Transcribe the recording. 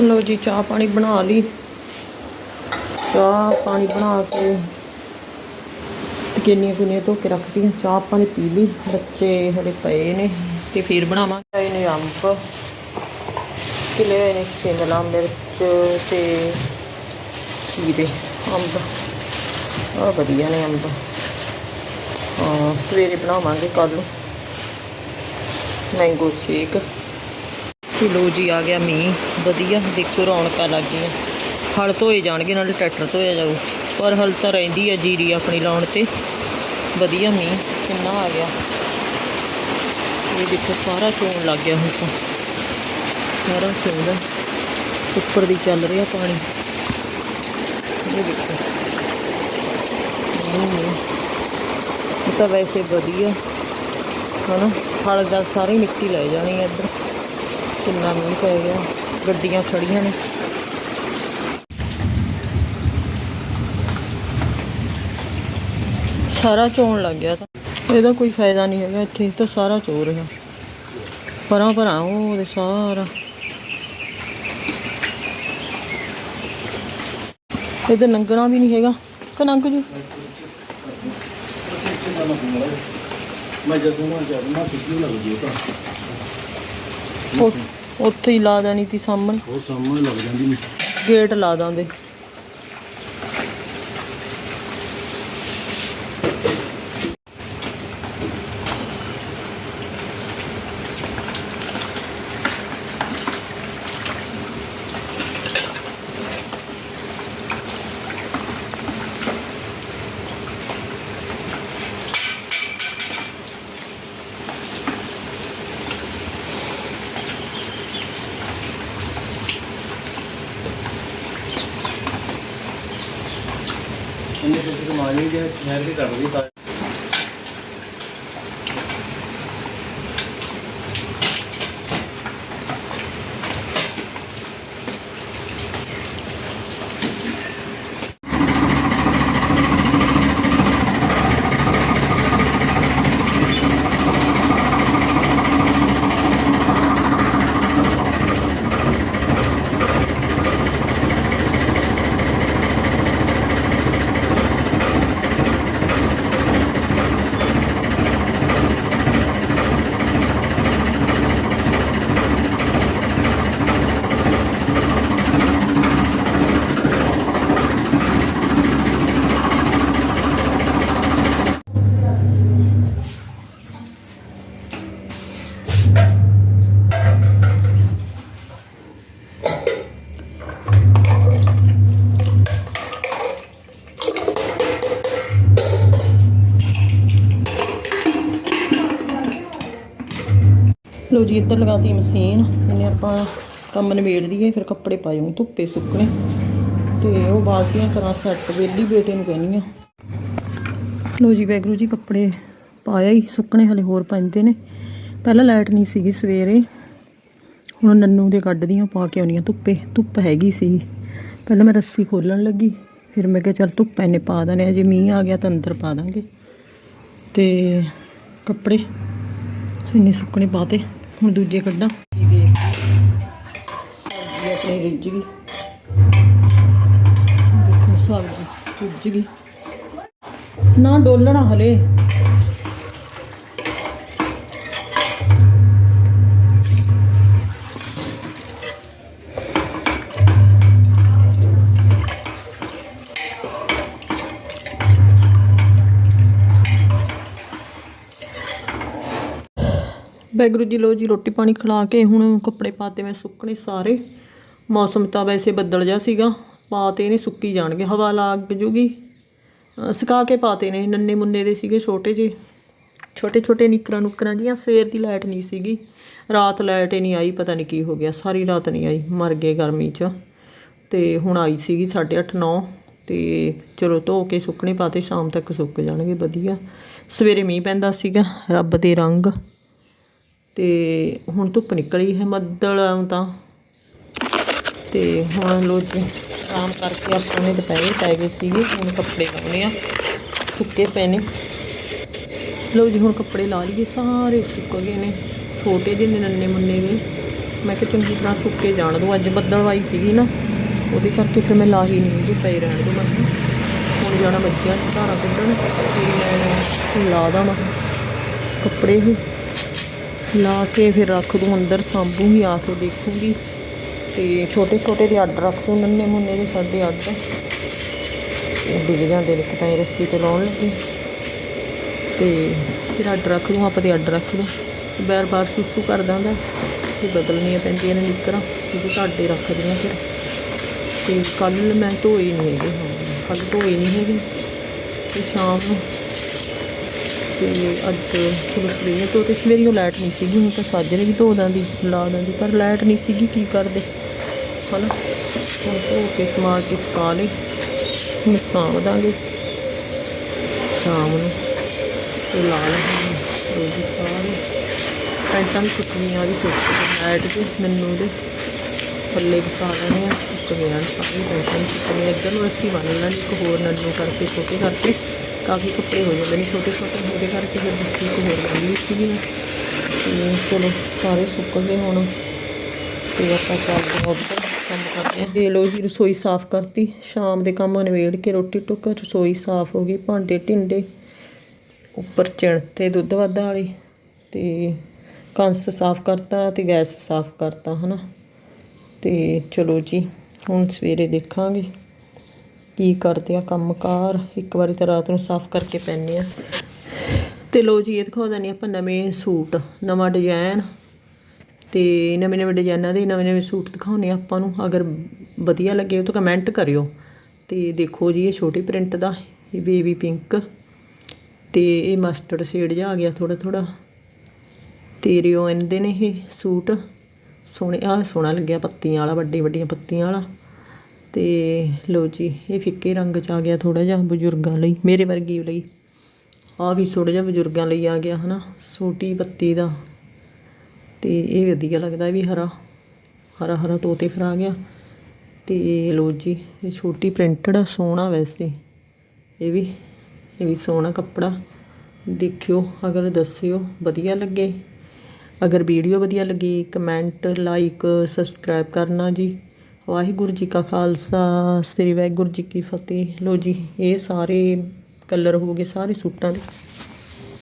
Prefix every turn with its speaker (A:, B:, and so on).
A: ਲੋ ਜੀ, ਚਾਹ ਪਾਣੀ ਬਣਾ ਲਈ। ਚਾਹ ਪਾਣੀ ਬਣਾ ਕੇ ਕਿੰਨੀਆਂ ਕੁੰਨੀਆਂ ਧੋ ਕੇ ਰੱਖਤੀਆਂ। ਚਾਹ ਪਾਣੀ ਪੀ ਲਈ। ਬੱਚੇ ਹਲੇ ਪਏ ਨੇ ਤੇ ਫਿਰ ਬਣਾਵਾਂਗੇ। ਇਹ ਨੇ ਅੰਬ। ਕਿਲੇ ਨੇ ਸ਼ਿਮਲਾ ਮਿਰਚ ਤੇ ਖੀਰੇ ਅੰਬ। ਆ ਵਧੀਆ ਨੇ ਅੰਬ। ਹਾਂ, ਸਵੇਰੇ ਬਣਾਵਾਂਗੇ ਕੱਲ ਨੂੰ ਮੈਂਗੋ ਸ਼ੇਕ। ਤੇ ਲੋ ਜੀ ਆ ਗਿਆ ਮੀਂਹ। ਵਧੀਆ, ਦੇਖੋ ਰੌਣਕਾਂ ਲੱਗ ਗਈਆਂ। ਹਲ ਧੋਏ ਜਾਣਗੇ, ਨਾਲੇ ਟਰੈਕਟਰ ਧੋਇਆ ਜਾਊ। ਪਰ ਹਲ ਤਾਂ ਰਹਿੰਦੀ ਆ ਜੀਰੀ ਆਪਣੀ ਲਾਉਣ ਤੇ। ਵਧੀਆ ਮੀਂਹ, ਕਿੰਨਾ ਆ ਗਿਆ। ਇਹ ਦੇਖੋ, ਸਾਰਾ ਚੋਣ ਲੱਗ ਗਿਆ ਹੁਣ ਤਾਂ। ਸਾਰਾ ਚੋਣ ਉੱਪਰ ਦੀ ਚੱਲ ਰਿਹਾ ਪਾਣੀ। ਇਹ ਦੇਖੋ। ਇਹ ਤਾਂ ਵੈਸੇ ਵਧੀਆ। ਹਨਾ? ਹਲ ਦਾ ਸਾਰੀ ਮਿੱਟੀ ਲੈ ਜਾਣੀ ਹੈ ਇੱਧਰ। ਕਿੰਨਾ ਮੀਂਹ ਪੈ ਗਿਆ ਗੱਡੀਆਂ ਖੜੀਆਂ ਨੇ। ਸਾਰਾ ਚੋਣ ਲੱਗ ਗਿਆ ਤਾਂ। ਇਹਦਾ ਕੋਈ ਫਾਇਦਾ ਨਹੀਂ ਹੈਗਾ ਇੱਥੇ ਤਾਂ ਸਾਰਾ ਚੋ ਰਿਹਾ ਪਰਾਂ ਪਰਾਂ ਉਹ ਸਾਰਾ। ਇਹਦੇ ਲੰਘਣਾ ਵੀ ਨਹੀਂ ਹੈਗਾ। ਕਿ ਜੂ।
B: ਮੈਂ ਜਦੋਂ ਜਦ ਨਾ ਸਿੱਧੀ ਲੱਗ ਗਈ ਤਾਂ।
A: ਉੱਥੇ ਹੀ ਲਾ ਦੇਣੀ ਤੀ ਸਾਹਮਣੇ
B: ਉਹ ਸਾਹਮਣੇ ਲੱਗ ਜਾਂਦੀ ਮੈਂ
A: ਗੇਟ ਲਾ ਦਾਂਦੇ
B: ਇਹਨੇ ਕੁਝ ਜੇ ਸ਼ਹਿਰ ਦੀ ਕਰ ਲਈ ਤਾਂ
A: ਲੋ ਜੀ, ਇੱਧਰ ਲਗਾਤੀ ਮਸ਼ੀਨ। ਇਹਨੇ ਆਪਾਂ ਕੰਮ ਨਿਬੇੜ ਦਈਏ ਫਿਰ ਕੱਪੜੇ ਪਾਇਓ ਧੁੱਪੇ ਸੁੱਕਣੇ। ਤੇ ਉਹ ਬਾਲਟੀਆਂ ਕਰਾਂ ਸੈੱਟ ਵੇਲੀ ਬੇਟੇ ਨੂੰ ਕਹਿੰਦੀ ਆ। ਲੋ ਜੀ ਵੈਗਰੂ ਜੀ, ਕੱਪੜੇ ਪਾਇਆ ਹੀ, ਸੁੱਕਣੇ ਹਲੇ ਹੋਰ ਪੈਂਦੇ ਨੇ। ਪਹਿਲਾਂ ਲਾਈਟ ਨਹੀਂ ਸੀਗੀ ਸਵੇਰੇ। ਹੁਣ ਨੰਨੂ ਦੇ ਕੱਢਦੀਆਂ ਪਾ ਕੇ ਆਉਣੀਆਂ ਧੁੱਪੇ। ਧੁੱਪ ਹੈਗੀ ਸੀ। ਪਹਿਲਾਂ ਮੈਂ ਰੱਸੀ ਖੋਲਣ ਲੱਗੀ, ਫਿਰ ਮੈਂ ਕਿਹਾ ਚੱਲ ਧੁੱਪ ਐਨੇ ਪਾ ਦਨੇ ਜੇ ਮੀਂਹ ਆ ਗਿਆ ਤਾਂ ਅੰਦਰ ਪਾ ਦਾਂਗੇ। ਤੇ ਕੱਪੜੇ ਇੰਨੇ ਸੁੱਕਣੇ ਪਾਤੇ। ਹੁਣ ਦੂਜੇ ਕੱਢਾਂ। ਸਬਜ਼ੀ ਆਪਣੀ ਰਿੱਝ ਗਈ। ਦੇਖੋ ਸਬਜ਼ੀ ਰਿੱਝ ਗਈ। ਨਾ ਡੋਲਣਾ ਹਲੇ। ਬੈਗਰੂ ਜੀ ਲੋ ਜੀ, ਰੋਟੀ ਪਾਣੀ ਖਿਲਾ ਕੇ ਹੁਣ ਕੱਪੜੇ ਪਾਤੇ ਮੈਂ ਸੁੱਕਣੇ ਸਾਰੇ। ਮੌਸਮ ਤਾਂ ਵੈਸੇ ਬੱਦਲ ਜਾ ਸੀਗਾ, ਪਾਤੇ ਨੇ ਸੁੱਕੀ ਜਾਣਗੇ, ਹਵਾ ਲੱਗ ਜੂਗੀ। ਸੁਕਾ ਕੇ ਪਾਤੇ ਨੇ, ਨੰਨੇ ਮੁੰਨੇ ਦੇ ਸੀਗੇ ਛੋਟੇ ਜਿਹੇ। ਛੋਟੇ ਛੋਟੇ ਨਿੱਕਰਾਂ ਨੁੱਕਰਾਂ ਜੀਆਂ, ਸਵੇਰ ਦੀ ਲਾਈਟ ਨਹੀਂ ਸੀਗੀ। ਰਾਤ ਲਾਈਟ ਹੀ ਨਹੀਂ ਆਈ, ਪਤਾ ਨਹੀਂ ਕੀ ਹੋ ਗਿਆ, ਸਾਰੀ ਰਾਤ ਨਹੀਂ ਆਈ, ਮਰ ਗਏ ਗਰਮੀ 'ਚ। ਤੇ ਹੁਣ ਆਈ ਸੀਗੀ 8:30 9 ਤੇ ਚਲੋ ਧੋ ਕੇ ਸੁੱਕਣੇ ਪਾਤੇ, ਸ਼ਾਮ ਤੱਕ ਸੁੱਕ ਜਾਣਗੇ, ਵਧੀਆ। ਸਵੇਰੇ ਮੀਂਹ ਪੈਂਦਾ ਸੀਗਾ, ਰੱਬ ਦੇ ਰੰਗ। ਤੇ ਹੁਣ ਧੁੱਪ ਨਿਕਲੀ ਹੈ ਬੱਦਲ ਆਉਂ ਤਾਂ। ਤੇ ਹੁਣ ਲੋ ਜੀ, ਆਰਾਮ ਕਰਕੇ ਆਪਾਂ ਨੇ ਦੁਪਹਿਰੇ ਪੈ ਗਏ ਸੀਗੇ, ਹੁਣ ਕੱਪੜੇ ਲਾਉਣੇ ਆ, ਸੁੱਕੇ ਪਏ ਨੇ। ਲੋ ਜੀ, ਹੁਣ ਕੱਪੜੇ ਲਾ ਲਈਏ, ਸਾਰੇ ਸੁੱਕ ਗਏ ਨੇ, ਛੋਟੇ ਜਿਹੇ ਨੇ, ਨੰਨੇ ਮੁੰਨੇ ਵੀ। ਮੈਂ ਕਿਹਾ ਚੰਗੀ ਤਰ੍ਹਾਂ ਸੁੱਕੇ ਜਾਣ ਦੋ, ਅੱਜ ਬੱਦਲਵਾਈ ਸੀਗੀ ਨਾ, ਉਹਦੇ ਕਰਕੇ ਫਿਰ ਮੈਂ ਲਾ ਹੀ ਨਹੀਂ ਉਹਦੇ ਪਏ ਰਹਿਣ ਦੋ ਮੈਂ। ਹੁਣ ਜਾਣਾ ਬੱਚਿਆਂ ਚ, ਧਾਰਾਂ ਕੱਢਣ, ਤੇ ਮੈਂ ਲਾ ਦਾਂ ਕੱਪੜੇ ਹੀ ਲਾ ਕੇ ਫਿਰ ਰੱਖ ਦੂੰ, ਅੰਦਰ ਸਾਂਭੂਗੀ ਆ ਕੇ ਦੇਖੂਗੀ। ਤੇ ਛੋਟੇ ਛੋਟੇ ਦੇ ਅੱਡ ਰੱਖ ਦੂੰ, ਨੰਨੇ ਮੁੰਨੇ ਦੇ ਸਾਡੇ ਅੱਡ। ਇਹ ਡਿੱਗ ਜਾਂਦੇ ਨੇ, ਇੱਕ ਤਾਂ ਇਹ ਰੱਸੀ ਤੇ ਲਾਉਣ ਲੱਗੀ। ਤੇ ਫਿਰ ਅੱਡ ਰੱਖ ਦੂੰ ਆਪਾਂ ਦੇ ਅੱਡ ਰੱਖ ਲੂੰ ਬਾਰ ਬਾਰ ਸੁਸੂ ਕਰ ਦਾਂਗਾ ਤੇ ਬਦਲਣੀਆਂ ਪੈਂਦੀਆਂ ਨੇ ਨਿੱਕਰਾਂ ਕਿਉਂਕਿ ਤੁਹਾਡੇ ਰੱਖਦੀਆਂ ਫਿਰ। ਤੇ ਕੱਲ ਮੈਂ ਧੋਈ ਨਹੀਂ ਹੈਗੀ, ਹਾਂ ਕੱਲ ਧੋਈ ਨਹੀਂ ਹੈਗੀ। ਤੇ ਸ਼ਾਮ ਨੂੰ ਤੇ ਅੱਜ ਚਲੋ ਸਵੇਰੇ ਤੋਂ ਤੇ ਸਵੇਰੀ ਉਹ ਲਾਈਟ ਨਹੀਂ ਸੀਗੀ, ਹੁਣ ਤਾਂ ਸਾਜਰੇ ਵੀ ਧੋ ਦਾਂਦੀ ਲਾ ਦਾਂਦੀ, ਪਰ ਲਾਈਟ ਨਹੀਂ ਸੀਗੀ, ਕੀ ਕਰਦੇ? ਹਨਾ? ਹੁਣ ਧੋ ਕੇ ਸਮਾਰ ਕੇ ਸੁਕਾ ਲਈ ਹੁਣ ਸਾਂਭ ਦਾਂਗੇ। ਸ਼ਾਮ ਨੂੰ ਤੇ ਲਾ ਲਾਂਗੇ ਰੋਜ਼ ਸਾਰੇ ਪੈਂਟਾਂ ਵੀ ਸੁੱਕਣੀਆਂ ਵੀ ਸੁੱਕ ਲਾਈਟ ਤੇ, ਮੈਨੂੰ ਉਹਦੇ ਥੱਲੇ ਵਿਛਾ ਲੈਣੇ ਆ ਸੁੱਕ ਗਈਆਂ ਸਾਰੀ ਪੈਂਟਾਂ ਵੀ ਸੁੱਕਣੀਆਂ, ਇੱਧਰ ਨੂੰ ਅਸੀਂ ਬੰਨ ਲੈਣੀ, ਇੱਕ ਹੋਰ ਨੰਨੂ ਕਰਕੇ, ਛੋਟੇ ਕਰਕੇ। ਕਾਫੀ ਕੱਪੜੇ ਹੋ ਜਾਂਦੇ ਨੇ, ਛੋਟੇ ਛੋਟੇ ਉਹਦੇ ਕਰਕੇ ਫਿਰ ਦੂਸਰੀ ਇੱਕ ਹੋਰ ਬੰਨ ਸੀਗੀ ਤੇ ਚਲੋ ਸਾਰੇ ਸੁੱਕ ਗਏ ਹੁਣ। ਤੇ ਆਪਾਂ ਚੱਲਦੇ ਹਾਂ ਉੱਧਰ ਕੰਮ ਕਰਦੇ ਹਾਂ। ਦੇ ਲੋ ਜੀ, ਰਸੋਈ ਸਾਫ਼ ਕਰਤੀ। ਸ਼ਾਮ ਦੇ ਕੰਮ ਨਿਬੇੜ ਕੇ ਰੋਟੀ ਟੁੱਕ ਰਸੋਈ ਸਾਫ਼ ਹੋ ਗਈ। ਭਾਂਡੇ ਢਿੰਡੇ ਉੱਪਰ ਚਿਣਤੇ ਦੁੱਧ ਵੱਧ ਵਾਲੀ। ਤੇ ਕੰਸ ਸਾਫ਼ ਕਰਤਾ ਤੇ ਗੈਸ ਸਾਫ਼ ਕਰਤਾ, ਹਨਾ। ਤੇ ਚਲੋ ਜੀ, ਹੁਣ ਸਵੇਰੇ ਦੇਖਾਂਗੇ। ਕੀ ਕਰਦੇ ਆ ਕੰਮਕਾਰ? ਇੱਕ ਵਾਰੀ ਤਾਂ ਰਾਤ ਨੂੰ ਸਾਫ਼ ਕਰਕੇ ਪੈਣੇ ਆ। ਤੇ ਲੋ ਜੀ, ਇਹ ਦਿਖਾ ਦਿੰਦੇ ਆਪਾਂ ਨਵੇਂ ਸੂਟ, ਨਵਾਂ ਡਿਜ਼ਾਈਨ ਤੇ ਨਵੇਂ ਨਵੇਂ ਡਿਜ਼ਾਈਨਾਂ ਦੇ ਨਵੇਂ ਨਵੇਂ ਸੂਟ ਦਿਖਾਉਣੇ ਆਪਾਂ ਨੂੰ। ਅਗਰ ਵਧੀਆ ਲੱਗੇ ਤਾਂ ਕਮੈਂਟ ਕਰਿਓ। ਤੇ ਦੇਖੋ ਜੀ, ਇਹ ਛੋਟੀ ਪ੍ਰਿੰਟ ਦਾ, ਇਹ ਬੇਬੀ ਪਿੰਕ ਤੇ ਇਹ ਮਸਟਰਡ ਸ਼ੇਡ ਜਿਹਾ ਆ ਗਿਆ ਥੋੜਾ ਥੋੜਾ ਤੇ ਰਿਓਨ ਦੇ ਨੇ ਇਹ ਸੂਟ। ਸੋਹਣੇ ਆ ਸੋਹਣਾ ਲੱਗਿਆ ਪੱਤੀਆਂ ਵਾਲਾ ਵੱਡੀ ਵੱਡੀਆਂ ਪੱਤੀਆਂ ਵਾਲਾ। ਤੇ ਲੋ ਜੀ, ਇਹ ਫਿੱਕੇ ਰੰਗ ਚ ਆ ਗਿਆ ਥੋੜਾ ਜਿਹਾ ਬਜ਼ੁਰਗਾਂ ਲਈ, ਮੇਰੇ ਵਰਗੀ ਲਈ। ਆ ਵੀ ਥੋੜਾ ਜਿਹਾ ਬਜ਼ੁਰਗਾਂ ਲਈ ਆ ਗਿਆ, ਹਨਾ? ਛੋਟੀ ਪੱਤੀ ਦਾ। ਤੇ ਇਹ ਵਧੀਆ ਲੱਗਦਾ ਵੀ ਹਰਾ। ਹਰਾ ਹਰਾ ਤੋਤੇ ਫਿਰ ਆ ਗਿਆ। ਤੇ ਲੋ ਜੀ, ਇਹ ਛੋਟੀ ਪ੍ਰਿੰਟਡ ਆ ਸੋਹਣਾ ਵੈਸੇ। ਇਹ ਵੀ ਇਹ ਵੀ ਸੋਹਣਾ ਕੱਪੜਾ। ਦੇਖਿਓ, ਅਗਰ ਦੱਸਿਓ, ਵਧੀਆ ਲੱਗੇ। ਅਗਰ ਵੀਡੀਓ ਵਧੀਆ ਲੱਗੀ, ਕਮੈਂਟ, ਲਾਈਕ, ਸਬਸਕ੍ਰਾਈਬ ਕਰਨਾ ਜੀ। ਵਾਹਿਗੁਰੂ ਜੀ ਕਾ ਖਾਲਸਾ, ਸ੍ਰੀ ਵਾਹਿਗੁਰੂ ਜੀ ਕੀ ਫਤਿਹ। ਲੋ ਜੀ, ਇਹ ਸਾਰੇ ਕਲਰ ਹੋ ਗਏ, ਸਾਰੇ ਸੂਟਾਂ ਦੇ।